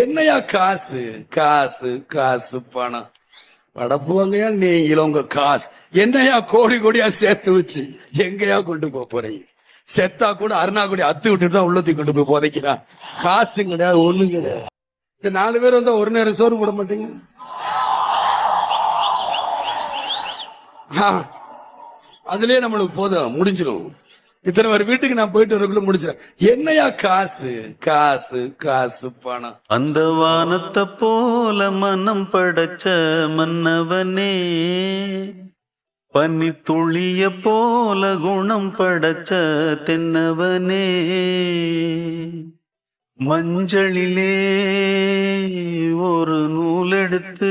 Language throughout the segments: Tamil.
என்னையா காசு? காசு காசு பணம். வடப்புவாங்கயா நீங்களும் உங்க காசு. என்னையா கோடி கோடியா சேர்த்து வச்சு எங்கயா கொண்டு போக போறீங்க? செத்தா கூட அருணா அத்து விட்டுட்டு தான் உள்ளத்தி கொண்டு போய் புதைக்கிறான் காசு கிடையாது ஒண்ணும் கிடையாது. இந்த நாலு பேர் வந்தா ஒரு நேரம் சோறு போட மாட்டீங்க? அதுலயே நம்மளுக்கு போதும் முடிஞ்சிடும் இத்தனை பேர் வீட்டுக்கு நான் போயிட்டு வரக்குள்ள முடிச்சிடேன் என்னையா காசு? காசு காசு பணம். அந்த வானத்தை போல மனம் படைச்ச மன்னவனே பன்னி துளிய போல குணம் படைச்ச தென்னவனே மஞ்சளிலே ஒரு நூலெடுத்து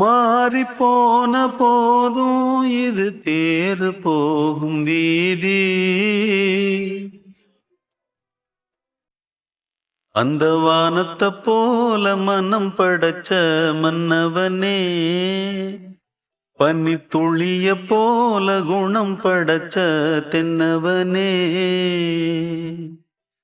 மாறி போன போதும் இது தேர் போகும் வீதி அந்த வானத்தை போல மனம் படைச்ச மன்னவனே பனி துளிய போல குணம் படைச்ச தென்னவனே.